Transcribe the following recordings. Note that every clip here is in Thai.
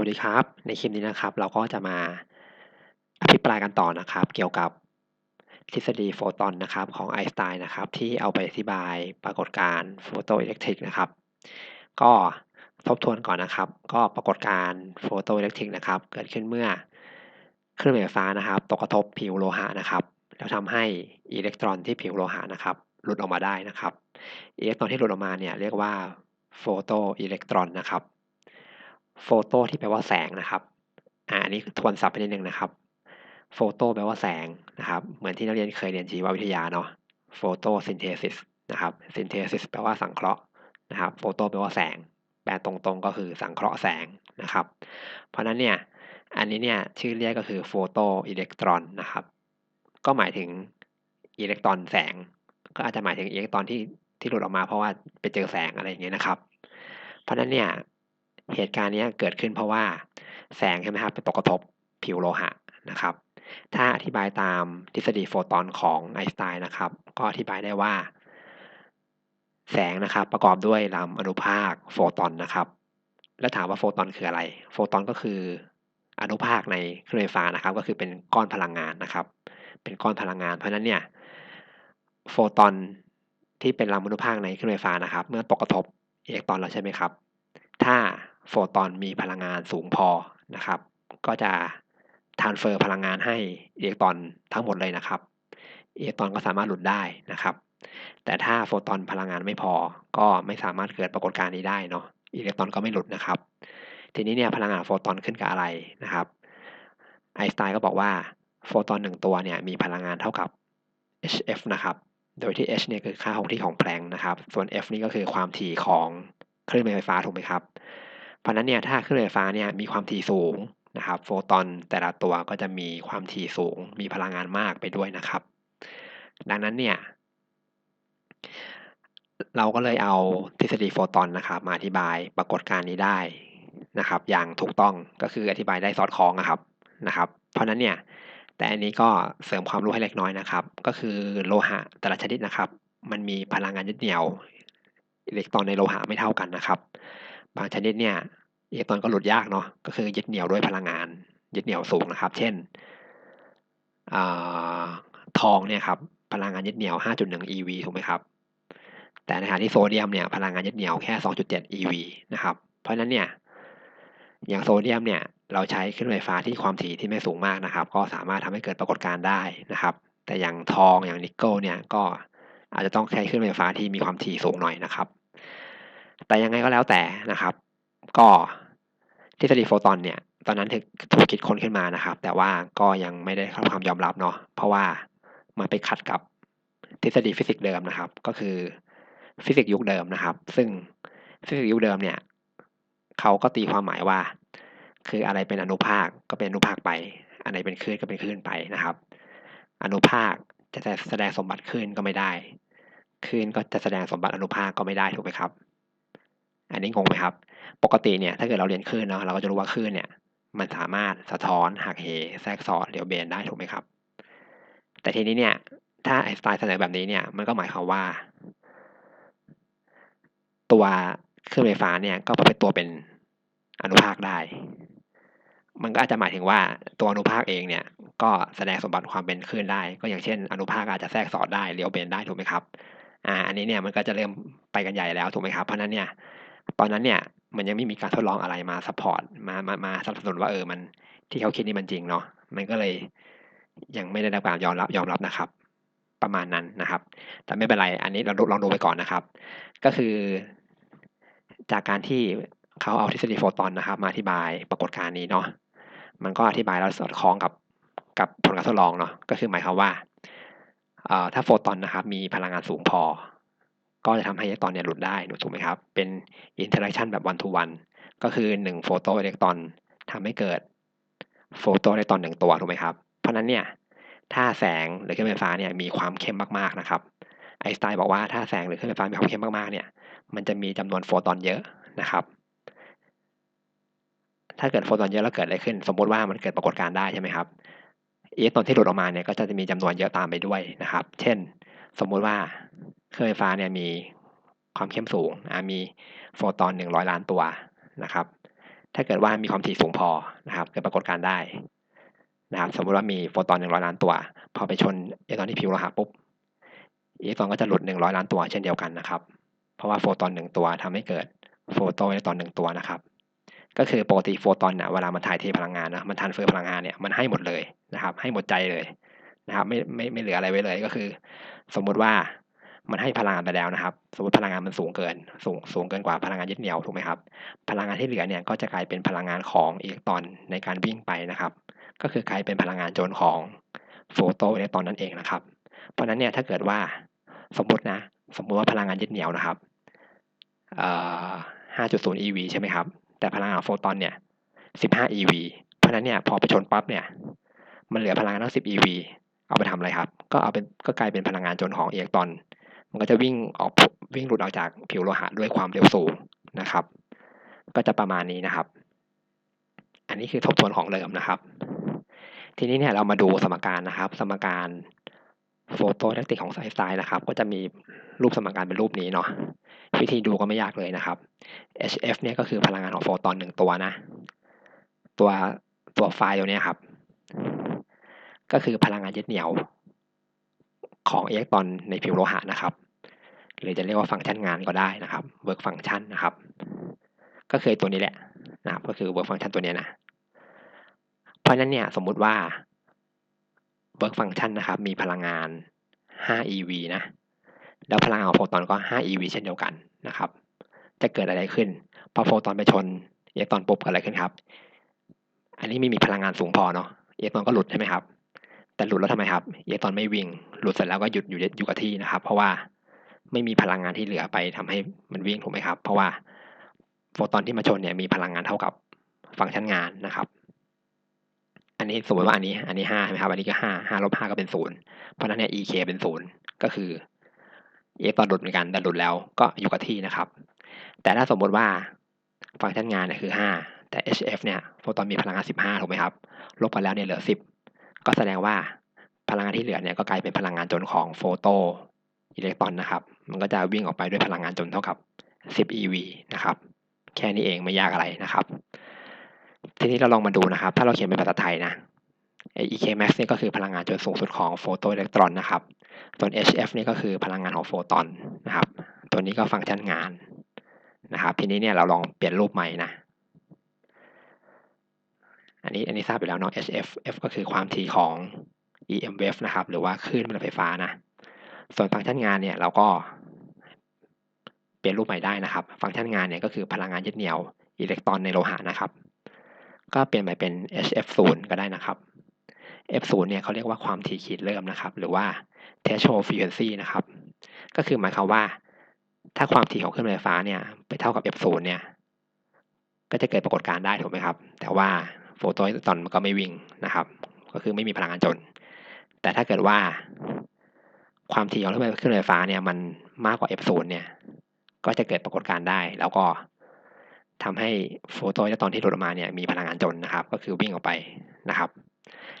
วัสดีครับ ในคลิปนี้นะครับ เราก็จะมาอภิปรายกันต่อนะครับ เกี่ยวกับทฤษฎีโฟตอนนะครับของไอน์สไตน์นะครับ ที่เอาไปอธิบายปรากฏการณ์โฟโตอิเล็กทริกนะครับ ก็ทบทวนก่อนนะครับ ก็ปรากฏการณ์โฟโตอิเล็กทริกนะครับ เกิดขึ้นเมื่อคลื่นไฟฟ้านะครับ ตกกระทบผิวโลหะนะครับ แล้วทำให้อิเล็กตรอนที่ผิวโลหะนะครับ หลุดออกมาได้นะครับอิเล็กตรอนที่หลุดออกมาเนี่ยเรียกว่าโฟโตอิเล็กตรอนนะครับ โฟโตที่แปลว่าแสงนะครับอ่าอันนี้ทวนศัพท์ไปนิดนึงนะครับโฟโตแปลว่าแสงนะครับ เหมือนที่นักเรียนเคยเรียนชีววิทยาเนาะโฟโตซินเทซิสนะครับซินเทซิสแปลว่าสังเคราะห์นะครับโฟโตแปลว่าแสง แปลตรงๆก็คือสังเคราะห์แสงนะครับ เพราะนั้นเนี่ยอันนี้เนี่ยชื่อเรียกก็คือโฟโตอิเล็กตรอนนะครับ ก็หมายถึงอิเล็กตรอนแสง ก็อาจจะหมายถึงอิเล็กตรอนที่ที่หลุดออกมาเพราะว่าไปเจอแสงอะไรอย่างเงี้ยนะครับ เพราะนั้นเนี่ย เหตุการณ์นี้เกิดขึ้นเพราะว่าแสงใช่ไหมครับไปตกกระทบผิวโลหะนะครับ ถ้าอธิบายตามทฤษฎีโฟตอนของไอน์สไตน์นะครับ ก็อธิบายได้ว่า แสงนะครับประกอบด้วยลำอนุภาคโฟตอนนะครับ แล้วถามว่าโฟตอนคืออะไร โฟตอนก็คืออนุภาคในครื่องไฟฟ้านะครับ ก็คือเป็นก้อนพลังงานนะครับ เป็นก้อนพลังงาน เพราะนั้นเนี่ยโฟตอนที่เป็นลำอนุภาคในครื่องไฟฟ้านะครับ เมื่อตกกระทบอิเล็กตรอนแล้วใช่ไหมครับ ถ้า โฟตอนมีพลังงานสูงพอนะครับ ก็จะทานเฟอร์พลังงานให้อิเล็กตรอนทั้งหมดเลยนะครับอิเล็กตรอนก็สามารถหลุดได้นะครับ แต่ถ้าโฟตอนพลังงานไม่พอ ก็ไม่สามารถเกิดปรากฏการณ์นี้ได้เนาะอิเล็กตรอนก็ไม่หลุดนะครับ ทีนี้เนี่ยพลังงานโฟตอนขึ้นกับอะไรนะครับไอสไตน์ก็บอกว่าโฟตอนหนึ่งตัวเนี่ยมีพลังงานเท่ากับ hf นะครับ โดยที่ h เนี่ยคือค่าคงที่ของแพลงนะครับ ส่วน f นี่ก็คือความถี่ของคลื่นไฟฟ้าถูกไหมครับ เพราะนั้นเนี่ยถ้าคลื่นไฟฟ้าเนี่ยมีความถี่สูงนะครับ โฟตอนแต่ละตัวก็จะมีความถี่สูง มีพลังงานมากไปด้วยนะครับ ดังนั้นเนี่ยเราก็เลยเอาทฤษฎีโฟตอนนะครับ มาอธิบายปรากฏการณ์นี้ได้นะครับ อย่างถูกต้องก็คืออธิบายได้สอดคล้องนะครับนะครับ เพราะนั้นเนี่ยแต่อันนี้ก็เสริมความรู้ให้เล็กน้อยนะครับ ก็คือโลหะแต่ละชนิดนะครับ มันมีพลังงานยึดเหนี่ยวอิเล็กตรอนในโลหะไม่เท่ากันนะครับ บางชนิดเนี่ยอิเล็กตรอนก็หลุดยากเนาะก็คือยึดเหนี่ยวด้วยพลังงาน ยึดเหนี่ยวสูงนะครับ เช่นอทองเนี่ยครับพลังงานยึดเหนี่ยว 5.1 eV ถูกไหมครับ แต่ในขณะที่โซเดียมเนี่ยพลังงานยึดเหนี่ยวแค่ 2.7 eV นะครับ เพราะฉะนั้นเนี่ยอย่างโซเดียมเนี่ยเราใช้คลื่นไฟฟ้าที่ความถี่ที่ไม่สูงมากนะครับ ก็สามารถทำให้เกิดปรากฏการณ์ได้นะครับ แต่อย่างทองอย่างนิกเกิลเนี่ยก็อาจจะต้องใช้คลื่นไฟฟ้าที่มีความถี่สูงหน่อยนะครับ แต่ยังไงก็แล้วแต่นะครับ ก็ทฤษฎีโฟตอนเนี่ย ตอนนั้นถูกคิดค้นขึ้นมานะครับ แต่ว่าก็ยังไม่ได้รับความยอมรับเนาะเพราะว่ามันไปขัดกับทฤษฎีฟิสิกส์เดิมนะครับ ก็คือฟิสิกส์ยุคเดิมนะครับ ซึ่งฟิสิกส์ยุคเดิมเนี่ยเขาก็ตีความหมายว่า คืออะไรเป็นอนุภาคก็เป็นอนุภาคไป อันไหนเป็นคลื่นก็เป็นคลื่นไปนะครับ อนุภาคจะแสดงสมบัติคลื่นก็ไม่ได้คลื่นก็จะแสดงสมบัติอนุภาคก็ไม่ได้ถูกไหมครับ อันนี้งงไหมครับ ปกติเนี่ยถ้าเกิดเราเรียนคลื่นเนาะเราก็จะรู้ว่าคลื่นเนี่ย มันสามารถสะท้อนหักเหแทรกซ้อนเลียวเบนได้ถูกไหมครับ แต่ทีนี้เนี่ย ถ้าไอสไตน์เสนอแบบนี้เนี่ยมันก็หมายความว่า ตัวเครื่องไฟฟ้าเนี่ยก็เป็นตัวเป็นอนุภาคได้ มันก็อาจจะหมายถึงว่าตัวอนุภาคเองเนี่ย ก็แสดงสมบัติความเป็นคลื่นได้ ก็อย่างเช่น อนุภาคอาจจะแทรกซ้อนได้เลี้ยวเบนได้ถูกไหมครับอ่าอันนี้เนี่ยมันก็จะเริ่มไปกันใหญ่แล้วถูกไหมครับ เพราะนั้นเนี่ย ตอนนั้นเนี่ยมันยังไม่มีการทดลองอะไรมาซัพพอร์ตมามามาสนับสนุนว่าเออมันที่เขาคิดนี่มันจริงเนาะมันก็เลยยังไม่ได้รับการยอมรับยอมรับนะครับ ประมาณนั้นนะครับ แต่ไม่เป็นไรอันนี้เราลองดูไปก่อนนะครับ ก็คือ จากการที่เขาเอาทฤษฎีโฟตอนนะครับ มาอธิบายปรากฏการณ์นี้เนาะมันก็อธิบายแล้วสอดคล้องกับกับผลการทดลองเนาะก็คือหมายความว่าถ้าโฟตอนนะครับ มีพลังงานสูงพอ ก็จะทำให้อิเล็กตรอนเนี่ยหลุดได้ถูกไหมครับ เป็นอินเทอร์แอคชันแบบวันทูวันก็คือ1โฟโตอิเล็กตรอนทำให้เกิดโฟโตอิเล็กตรอนหนึ่งตัวถูกไหมครับ เพราะนั้นเนี่ยถ้าแสงหรือเครื่องไฟฟ้าเนี่ยมีความเข้มมากๆนะครับไอสไตน์บอกว่าถ้าแสงหรือเครื่องไฟฟ้ามีความเข้มมากๆเนี่ยมันจะมีจำนวนโฟตอนเยอะนะครับ ถ้าเกิดโฟตอนเยอะแล้วเกิดอะไรขึ้น สมมติว่ามันเกิดปรากฏการณ์ได้ใช่ไหมครับอิเล็กตรอนที่หลุดออกมาเนี่ยก็จะมีจำนวนเยอะตามไปด้วยนะครับ เช่น สมมุติว่า เครื่องไฟฟ้าเนี่ยมีความเข้มสูงมีโฟตอน 100 ล้านตัวนะครับ ถ้าเกิดว่ามีความถี่สูงพอนะครับเกิดปรากฏการณ์ได้นะครับ สมมุติว่ามีโฟตอนหนึ่งร้อยล้านตัว พอไปชนอิเล็กตรอนที่ผิวโลหะปุ๊บอิเล็กตรอนก็จะหลุดหนึ่งร้อยล้านตัวเช่นเดียวกันนะครับ เพราะว่าโฟตอนหนึ่งตัวทำให้เกิดโฟโตอิเล็กตรอนหนึ่งตัวนะครับ ก็คือปกติโฟตอนเนี่ยเวลามันถ่ายเทพลังงานนะมันทันเฟือพลังงานเนี่ยมันให้หมดเลยนะครับ ให้หมดใจเลยนะครับไม่ไม่ไม่เหลืออะไรไว้เลยก็คือ สมมุติว่า มันให้พลังงานไปแล้วนะครับ สมมติพลังงานมันสูงเกิน สูงสูงเกินกว่าพลังงานยึดเหนี่ยวถูกไหมครับ พลังงานที่เหลือเนี่ยก็จะกลายเป็นพลังงานของอิเล็กตรอนในการวิ่งไปนะครับ ก็คือกลายเป็นพลังงานโจรของโฟโตอิเล็กตรอนนั่นเองนะครับ เพราะนั้นเนี่ยถ้าเกิดว่าสมมตินะ สมมติว่าพลังงานยึดเหนี่ยวนะครับเอ่อ5.0 eV ใช่ไหมครับ แต่พลังงานโฟตอนเนี่ย 15 eV เพราะฉะนั้นเนี่ยพอไปชนปั๊บเนี่ย มันเหลือพลังงานทั้ง10 eV เอาไปทำอะไรครับ ก็เอาเป็นก็กลายเป็นพลังงานโจรของอิเล็กตรอน มันก็จะวิ่งออกวิ่งหลุดออกจากผิวโลหะด้วยความเร็วสูงนะครับ ก็จะประมาณนี้นะครับ อันนี้คือทบทวนของเดิมนะครับ ทีนี้เนี่ยเรามาดูสมการนะครับ สมการโฟโตอิเล็กตริกของไอน์สไตน์นะครับ ก็จะมีรูปสมการเป็นรูปนี้เนาะวิธีดูก็ไม่ยากเลยนะครับ HF เนี่ยก็คือพลังงานของโฟตอนหนึ่งตัวนะ ตัวตัวไฟล์ตัวนี้ครับ ก็คือพลังงานยึดเหนี่ยว ของอิเล็กตรอนในผิวโลหะนะครับ หรือจะเรียกว่าฟังก์ชันงานก็ได้นะครับ work function นะครับ ก็คือตัวนี้แหละนะครับ ก็คือ work function ตัวนี้นะ เพราะฉะนั้นเนี่ยสมมุติว่า work function นะครับ มีพลังงาน 5 eV นะ แล้วพลังงานของโฟตอนก็ 5 eV เช่นเดียวกันนะครับ จะเกิดอะไรขึ้น พอโฟตอนไปชนอิเล็กตรอนปุ๊บเกิดอะไรขึ้นครับ อันนี้ไม่มีพลังงานสูงพอเนาะอิเล็กตรอนก็หลุดใช่ไหมครับ แต่หลุดแล้วทำไมครับเล็กตอนไม่วิ่ง หลุดเสร็จแล้วก็หยุดอยู่อยู่กับที่นะครับ เพราะว่าไม่มีพลังงานที่เหลือไปทำให้มันวิ่งถูกไหมครับ เพราะว่าโฟตอนที่มาชนเนี่ยมีพลังงานเท่ากับฟังก์ชันงานนะครับ อันนี้สมมติว่าอันนี้ อันนี้ห้าใช่ไหมครับ อันนี้ก็ห้าห้าลบห้าก็เป็นศูนย์เพราะนั้นเนี่ย ek เป็นศูนย์ก็คือเอ็กตอนหลุดเหมือนกันแต่หลุดแล้วก็อยู่กับที่นะครับ แต่ถ้าสมมติว่าฟังก์ชันงานเนี่ยคือห้าแต่ hf เนี่ยโฟตอนมีพลังงานสิบห้าถูกไหมครับ ลบกันแล้วเนี่ยเหลือสิบ ก็แสดงว่าพลังงานที่เหลือเนี่ยก็กลายเป็นพลังงานจนของโฟโตอิเล็กตรอนนะครับ มันก็จะวิ่งออกไปด้วยพลังงานจนเท่ากับ 10 eV นะครับ แค่นี้เองไม่ยากอะไรนะครับ ทีนี้เราลองมาดูนะครับ ถ้าเราเขียนเป็นภาษาไทยนะ ek max นี่ก็คือพลังงานจนสูงสุดของโฟโตอิเล็กตรอนนะครับ ส่วน hf นี่ก็คือพลังงานของโฟตอนนะครับ ตัวนี้ก็ฟังก์ชันงานนะครับ ทีนี้เนี่ยเราลองเปลี่ยนรูปใหม่นะ อันนี้อันนี้ทราบไปแล้วเนาะ hf f ก็คือความถี่ของ em wave นะครับ หรือว่าคลื่นแม่เหล็กไฟฟ้านะ ส่วนฟังก์ชันงานเนี่ยเราก็เปลี่ยนรูปใหม่ได้นะครับ ฟังก์ชันงานเนี่ยก็คือพลังงานยึดเหนี่ยวอิเล็กตรอนในโลหะนะครับ ก็เปลี่ยนใหม่เป็น hf0 ก็ได้นะครับ f0 เนี่ยเขาเรียกว่าความถี่ขีดเริ่มนะครับ หรือว่า threshold frequency นะครับ ก็คือหมายความว่า ถ้าความถี่ของคลื่นไฟฟ้าเนี่ยไปเท่ากับ f0 เนี่ย ก็จะเกิดปรากฏการณ์ได้ถูกไหมครับ แต่ว่า โฟโตอิเล็กตรอนมันก็ไม่วิ่งนะครับ ก็คือไม่มีพลังงานจน แต่ถ้าเกิดว่าความถี่ของเคลื่นไฟฟ้าเนี่ยมันมากกว่า f0 เนี่ยก็จะเกิดปรากฏการณ์ได้ แล้วก็ทำให้โฟโตอิเล็กตรอนที่หลุดออกมาเนี่ยมีพลังงานจนนะครับ ก็คือวิ่งออกไปนะครับ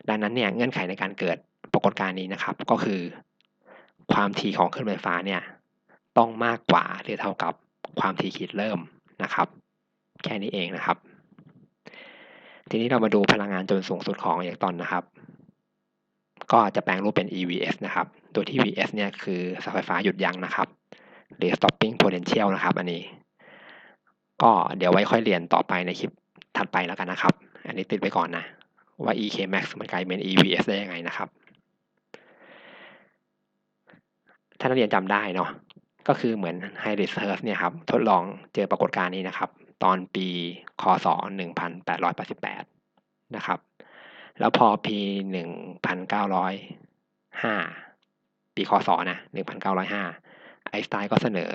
ดังนั้นเนี่ยเงื่อนไขในการเกิดปรากฏการณ์นี้นะครับ ก็คือ ความถี่ของเคลื่นไฟฟ้าเนี่ยต้องมากกว่าหรือเท่ากับความถี่ขีดเริ่มนะครับ แค่นี้เองนะครับ ทีนี้เรามาดูพลังงานจนสูงสุดของอิเล็กตรอนนะครับ ก็จะแปลงรูปเป็น EVS นะครับโดยที่ VS เนี่ยคือเสาไฟฟ้าหยุดยั้งนะครับ หรือ stopping potential นะครับ อันนี้ ก็เดี๋ยวไว้ค่อยเรียนต่อไปในคลิปถัดไปแล้วกันนะครับ อันนี้ติดไว้ก่อนนะ ว่า EK max มันกลายเป็น EVS ได้ยังไงนะครับ ถ้านักเรียนจำได้เนาะก็คือเหมือน h i r i s h u r s เนี่ยครับ ทดลองเจอปรากฏการณ์นี้นะครับ ตอนปีคศ 1888 นะครับ แล้วพอปี 1905 ปีคศนะ 1905 ไอน์สไตน์ก็เสนอ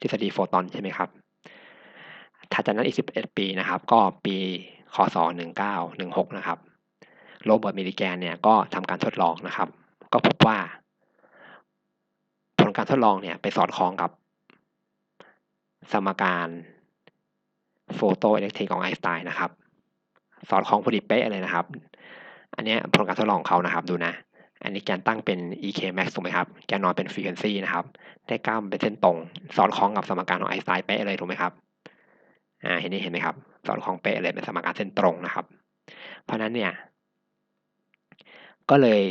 ทฤษฎีโฟตอนใช่ไหมครับถัดจากนั้นอีก 11 ปีนะครับ ก็ปีคศ 1916 นะครับ โรเบิร์ตมิลลิแกนเนี่ยก็ทำการทดลองนะครับ ก็พบว่า ผลการทดลองเนี่ยไปสอดคล้องกับ สมการ โฟโตอิเล็กตริกของไอน์สไตน์นะครับ สอดคล้องพอดีเป๊ะเลยนะครับ อันนี้ผลการทดลองเขานะครับดูนะ อันนี้แกนตั้งเป็น ek max ถูกไหมครับ แกนนอนเป็น frequency นะครับ ได้กล้ามเป็นเส้นตรง สอดคล้องกับสมการของไอน์สไตน์เป๊ะเลยถูกไหมครับ อ่า เห็นนี่เห็นไหมครับ สอดคล้องเป๊ะเลยเป็นสมการเส้นตรงนะครับ เพราะฉะนั้นเนี่ย ก็เลย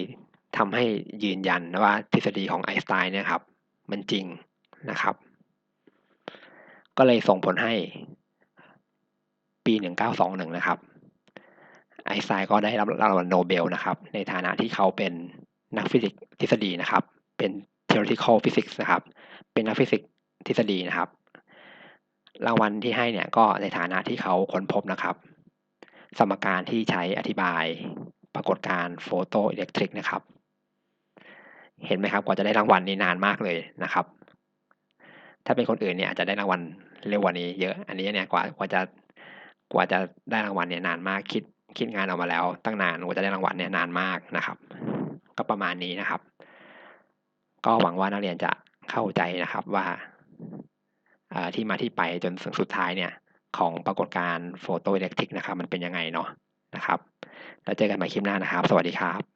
ทำให้ยืนยันว่าทฤษฎีของไอน์สไตน์เนี่ยครับ มันจริงนะครับ ก็เลยส่งผลให้ ปี 1921 นะครับ ไอน์สไตน์ก็ได้รับรางวัลโนเบลนะครับ ในฐานะที่เขาเป็นนักฟิสิกส์ทฤษฎีนะครับ เป็น theoretical physics นะครับ เป็นนักฟิสิกส์ทฤษฎีนะครับ รางวัลที่ให้เนี่ยก็ในฐานะที่เขาค้นพบนะครับ สมการที่ใช้อธิบายปรากฏการณ์โฟโตอิเล็กทริกนะครับ เห็นไหมครับกว่าจะได้รางวัลนี้นานมากเลยนะครับ ถ้าเป็นคนอื่นเนี่ยอาจจะได้รางวัลเร็วกว่านี้เยอะ อันนี้เนี่ยกว่ากว่าจะ กว่าจะได้รางวัลเนี่ยนานมากคิดคิดงานออกมาแล้ว ตั้งนานกว่าจะได้รางวัลเนี่ยนานมากนะครับ ก็ประมาณนี้นะครับ ก็หวังว่านักเรียนจะเข้าใจนะครับว่าที่มาที่ไปจนถึงสุดท้ายเนี่ย ของปรากฏการณ์โฟโตอิเล็กทริกนะครับ มันเป็นยังไงเนาะนะครับ แล้วเจอกันใหม่คลิปหน้านะครับ สวัสดีครับ